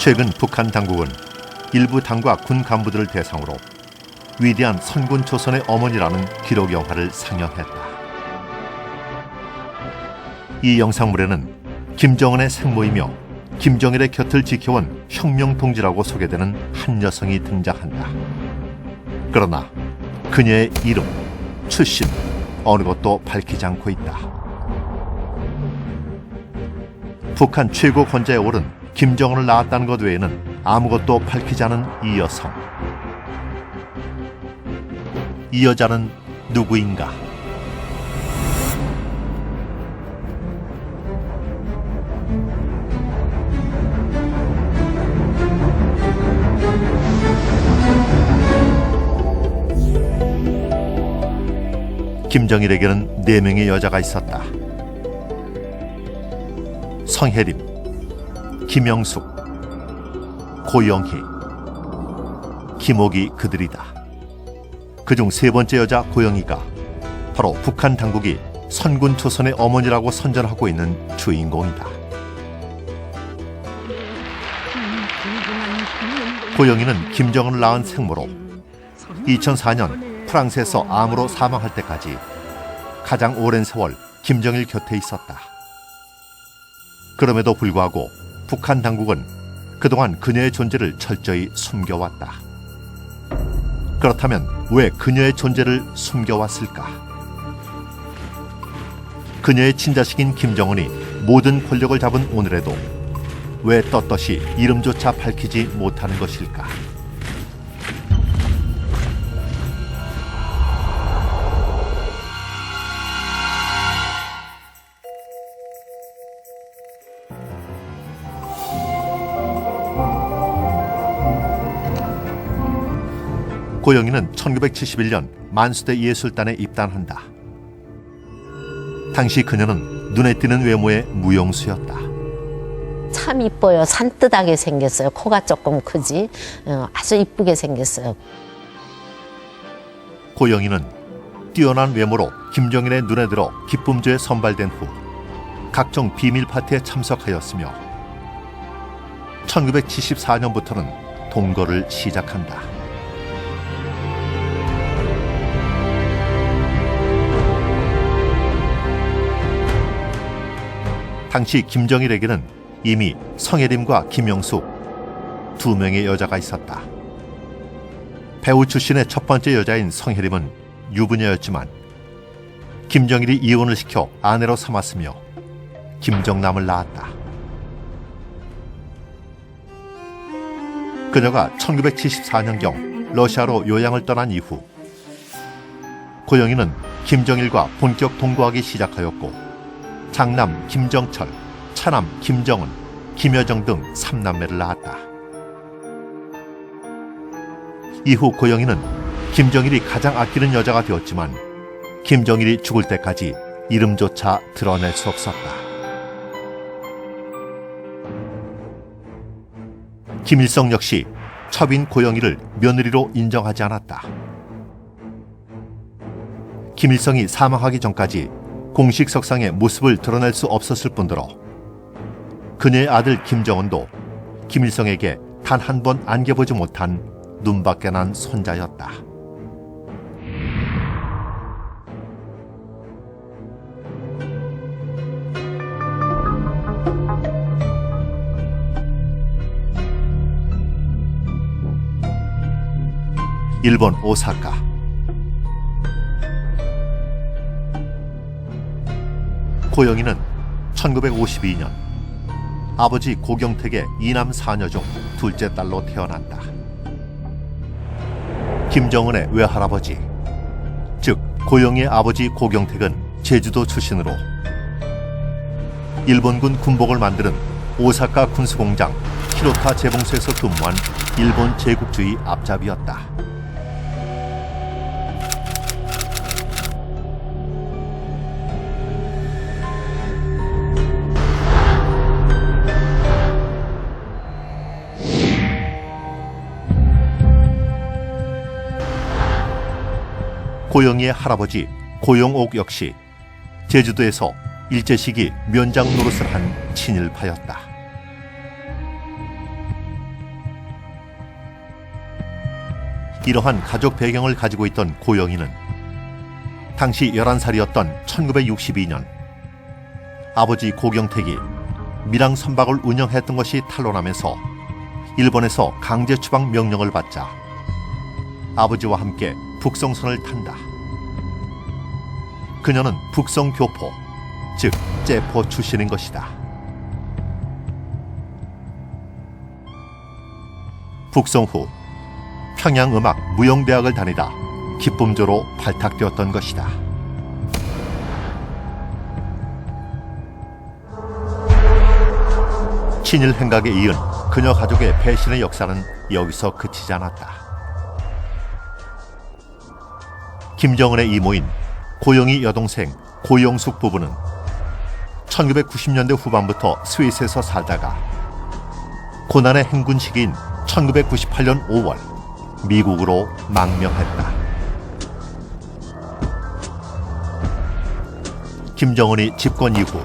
최근 북한 당국은 일부 당과 군 간부들을 대상으로 위대한 선군 조선의 어머니라는 기록 영화를 상영했다. 이 영상물에는 김정은의 생모이며 김정일의 곁을 지켜온 혁명 동지라고 소개되는 한 여성이 등장한다. 그러나 그녀의 이름, 출신, 어느 것도 밝히지 않고 있다. 북한 최고 권좌에 오른 김정은을 낳았다는 것 외에는 아무것도 밝히지 않은 이 여성. 이 여자는 누구인가? 김정일에게는 네 명의 여자가 있었다. 성혜림, 김영숙, 고영희, 김옥이 그들이다. 그중 세 번째 여자 고영희가 바로 북한 당국이 선군 조선의 어머니라고 선전하고 있는 주인공이다. 고영희는 김정은을 낳은 생모로 2004년 프랑스에서 암으로 사망할 때까지 가장 오랜 세월 김정일 곁에 있었다. 그럼에도 불구하고 북한 당국은 그동안 그녀의 존재를 철저히 숨겨왔다. 그렇다면 왜 그녀의 존재를 숨겨왔을까? 그녀의 친자식인 김정은이 모든 권력을 잡은 오늘에도 왜 떳떳이 이름조차 밝히지 못하는 것일까? 고영희는 1971년 만수대 예술단에 입단한다. 당시 그녀는 눈에 띄는 외모의 무용수였다. 참 이뻐요. 산뜻하게 생겼어요. 코가 조금 크지. 어, 아주 이쁘게 생겼어요. 고영희는 뛰어난 외모로 김정일의 눈에 들어 기쁨조에 선발된 후 각종 비밀 파티에 참석하였으며 1974년부터는 동거를 시작한다. 당시 김정일에게는 이미 성혜림과 김영숙 두 명의 여자가 있었다. 배우 출신의 첫 번째 여자인 성혜림은 유부녀였지만 김정일이 이혼을 시켜 아내로 삼았으며 김정남을 낳았다. 그녀가 1974년경 러시아로 요양을 떠난 이후 고영희는 김정일과 본격 동거하기 시작하였고 장남 김정철, 차남 김정은, 김여정 등 3남매를 낳았다. 이후 고영희는 김정일이 가장 아끼는 여자가 되었지만 김정일이 죽을 때까지 이름조차 드러낼 수 없었다. 김일성 역시 첩인 고영희를 며느리로 인정하지 않았다. 김일성이 사망하기 전까지 공식 석상의 모습을 드러낼 수 없었을 뿐더러 그녀의 아들 김정은도 김일성에게 단 한 번 안겨보지 못한 눈밖에 난 손자였다. 일본 오사카 고영희는 1952년 아버지 고경택의 이남 사녀 중 둘째 딸로 태어난다. 김정은의 외할아버지, 즉 고영희의 아버지 고경택은 제주도 출신으로 일본군 군복을 만드는 오사카 군수공장 히로타 재봉소에서 근무한 일본 제국주의 앞잡이였다. 고영의 할아버지 고영옥 역시 제주도에서 일제 시기 면장 노릇을 한 친일파였다. 이러한 가족 배경을 가지고 있던 고영이는 당시 11살이었던 1962년 아버지 고경택이 밀항 선박을 운영했던 것이 탄로나면서 일본에서 강제 추방 명령을 받자 아버지와 함께 북성선을 탄다. 그녀는 북성 교포, 즉 제포 출신인 것이다. 북성 후 평양음악 무용대학을 다니다 기쁨조로 발탁되었던 것이다. 친일 행각에 이은 그녀 가족의 배신의 역사는 여기서 그치지 않았다. 김정은의 이모인 고영희 여동생 고영숙 부부는 1990년대 후반부터 스위스에서 살다가 고난의 행군 시기인 1998년 5월 미국으로 망명했다. 김정은이 집권 이후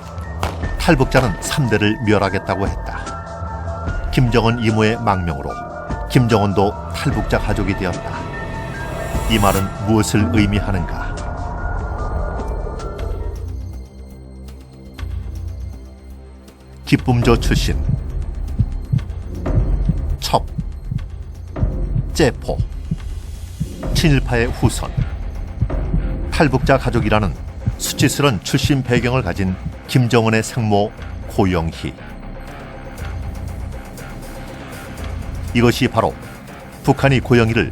탈북자는 3대를 멸하겠다고 했다. 김정은 이모의 망명으로 김정은도 탈북자 가족이 되었다. 이 말은 무엇을 의미하는가? 기쁨조 출신 첩 제포 친일파의 후손 탈북자 가족이라는 수치스런 출신 배경을 가진 김정은의 생모 고영희 이것이 바로 북한이 고영희를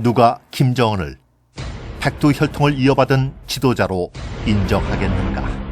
누가 김정은을 백두 혈통을 이어받은 지도자로 인정하겠는가?